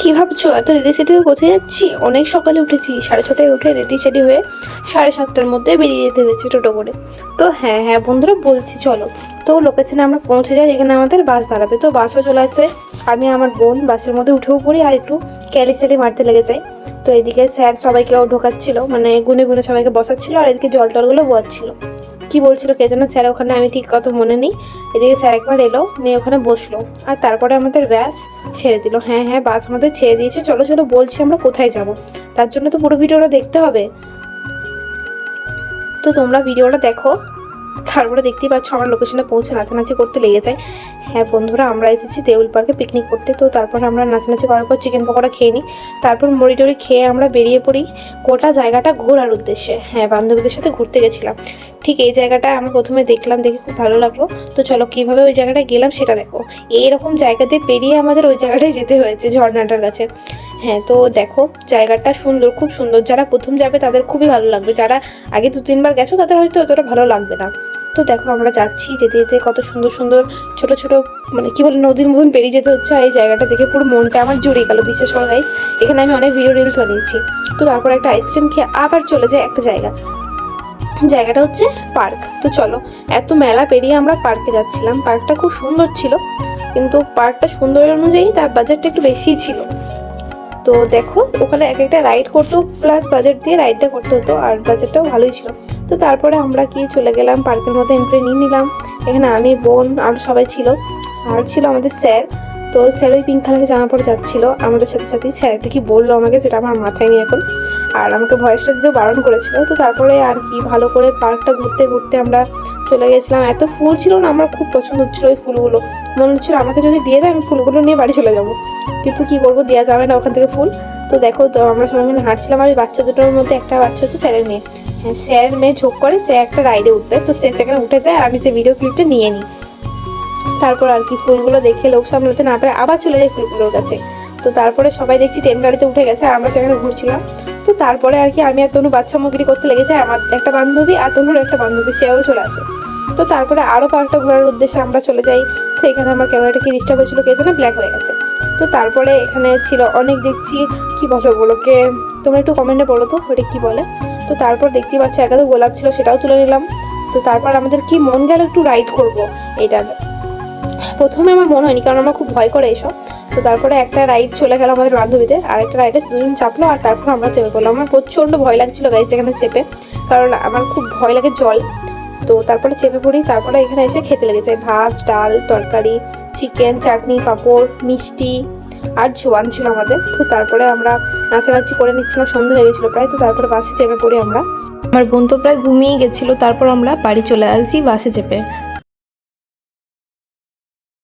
কি ভাবছ? এত রেডি সেডি হয়ে কোথায় যাচ্ছি? অনেক সকালে উঠেছি। সাড়ে ছটায় উঠে রেডি সেডি হয়ে সাড়ে সাতটার মধ্যে বেরিয়ে যেতে হয়েছে টোটো করে। তো হ্যাঁ হ্যাঁ বন্ধুরা, বলছি চলো। তো লোকেশনে আমরা পৌঁছে যাই। যেখানে আমাদের বাস দাঁড়াবে। তো বাসও চলে আসে আমি আমার বোন বাসের মধ্যে উঠেও পড়ি আর একটু ক্যালি স্যালি মারতে লেগে যাই। তো এদিকে স্যার সবাইকেও ঢোকাচ্ছিল। মানে গুনে গুনে সবাইকে বসাচ্ছিল আর এদিকে জল টলগুলো বোয়াচ্ছিল। কি বলছিল কে জানে, স্যার ওখানে আমি ঠিক কথা মনে নেই। এদিকে স্যার একবার এলো, নিয়ে ওখানে বসল। আর তারপরে আমাদের ব্যাস ছেড়ে দিল। হ্যাঁ হ্যাঁ বাস আমাদের ছেড়ে দিয়েছে। চলো চলো, বলছি আমরা কোথায় যাব। তার জন্য তো পুরো ভিডিওটা দেখতে হবে। তো তোমরা ভিডিওটা দেখো। তারপরে দেখতেই পাচ্ছ আমার লোকেশনে পৌঁছে নাচানাচি করতে লেগে যায়। হ্যাঁ বন্ধুরা, আমরা এসেছি দেউল পার্কে পিকনিক করতে। তো তারপর আমরা নাচানাচি করার পর চিকেন পকোড়া খেয়ে নিই। তারপর মুড়ি টড়ি খেয়ে আমরা বেরিয়ে পড়ি গোটা জায়গাটা ঘোরার উদ্দেশ্যে। হ্যাঁ বান্ধবীদের সাথে ঘুরতে গেছিলাম। ঠিক এই জায়গাটা আমরা প্রথমে দেখলাম, দেখে খুব ভালো লাগল। তো চলো, কীভাবে ওই জায়গাটা গেলাম সেটা দেখো। এইরকম জায়গাতে পেরিয়ে আমাদের ওই জায়গাটায় যেতে হয়েছে, ঝর্ণাটার কাছে। হ্যাঁ তো দেখো, জায়গাটা সুন্দর, খুব সুন্দর। যারা প্রথম যাবে তাদের খুবই ভালো লাগবে। যারা আগে দু তিনবার গেছো, তাদের হয়তো অতটা ভালো লাগবে না। তো দেখো আমরা যাচ্ছি যেতে যেতে কত সুন্দর সুন্দর ছোট ছোট মানে কি বলে নদীর মতন পেরিয়ে যেতে হচ্ছে আর এই জায়গাটা দেখে পুরো মনটা আমার জুড়ে গেল। বিশেষ করে guys, এখানে আমি অনেক ভিডিও রিলস বানিয়েছি। তো তারপর একটা আইসক্রিম খেয়ে আবার চলে যায় একটা জায়গা। জায়গাটা হচ্ছে পার্ক তো চলো এত মেলা পেরিয়ে আমরা পার্কে যাচ্ছিলাম। পার্কটা খুব সুন্দর ছিল কিন্তু পার্কটা সুন্দর অনুযায়ী তার বাজেটটা একটু বেশিই ছিল। তো দেখো, ওখানে এক একটা রাইড করতো প্লাস বাজেট দিয়ে রাইডটা করতে হতো, আর বাজেটটাও ভালোই ছিল। তো তারপরে আমরা কি চলে গেলাম পার্কের মধ্যে এন্ট্রি নিয়ে নিলাম। এখানে আমি, বোন, আর সবাই ছিল। আর ছিল আমাদের স্যার তো স্যার ওই পিঙ্ক কালারের জামা পরে যাচ্ছিল। আমাদের সাথে সাথেই স্যার একটা কি বলল আমাকে, সেটা আমার মাথায় নেই এখন। আর আমাকে ভয়েসটা দিতেও বারণ করেছিল। তো তারপরে আর কি, ভালো করে পার্কটা ঘুরতে ঘুরতে আমরা চলে গেছিলাম। এত ফুল ছিল না, আমার খুব পছন্দ হচ্ছিল ওই ফুলগুলো। মনে হচ্ছিল আমাকে যদি দিয়ে দেয়, আমি ফুলগুলো নিয়ে বাড়ি চলে যাব। কিন্তু কি করব, দেওয়া যাবে না ওখান থেকে ফুল। তো দেখো, তো আমরা সবাই মিলে হাঁটছিলাম, আর ওই বাচ্চা দুটোর মধ্যে একটা বাচ্চা হচ্ছে স্যারের মেয়ে। হ্যাঁ স্যার মেয়ে ঝোঁক করে, সে একটা রাইডে উঠবে। তো সে সেখানে উঠে যায়, আর আমি সেই ভিডিও ক্লিপটা নিয়ে নিই। তারপর আর কি, ফুলগুলো দেখে লোক সামলাতে না পারে আবার চলে যায় ফুলগুলোর কাছে। তো তারপরে সবাই দেখছি ট্রেন গাড়িতে উঠে গেছে আর আমরা সেখানে ঘুরছিলাম। তো তারপরে আর কি আমি আর তনু বাচ্চা মুগিরি করতে লেগেছে আমার একটা বান্ধবী আর তনুর একটা বান্ধবী, সেও চলে আসে। তো তারপরে আরও পার্কটা ঘোরার উদ্দেশ্যে আমরা চলে যাই। তো এখানে আমার ক্যামেরাটা কি ডিস্টার্ব হয়েছিল কে জানে ব্ল্যাক হয়ে গেছে। তো তারপরে এখানে ছিল অনেক দেখছি, কি বলো ওগুলোকে, তোমরা একটু কমেন্টে বলো তো, ওটা কি বলে? তো তারপর দেখতেই পাচ্ছ একাদো গোলাপ ছিল, সেটাও তুলে নিলাম। তো তারপর আমাদের কি মন গেল একটু রাইড করব, এইটার। প্রথমে আমার মনে হয়নি, কারণ আমার খুব ভয় করে এসব। তো তারপরে একটা রাইড চলে গেল আমাদের বান্ধবীদের আর একটা রাইডে দুজন চাপলো আর তারপর আমরা চেপে পড়লাম আমার প্রচণ্ড ভয় লাগছিল গাড়ি সেখানে চেপে, কারণ আমার খুব ভয় লাগে জল। তো তারপরে চেপে পড়ি, তারপরে এখানে এসে খেতে লেগেছে ভাত, ডাল, তরকারি চিকেন চাটনি, পাঁপড়, মিষ্টি আর জোয়ান ছিল আমাদের। তো তারপরে আমরা নাচানাচি করে নিচ্ছিলাম সন্ধ্যা হয়ে গেছিল প্রায়, তো তারপরে বাসে চেপে পড়ি আমরা। আমার বোন তো প্রায় ঘুমিয়ে গেছিল, তারপর আমরা বাড়ি চলে আসি বাসে চেপে।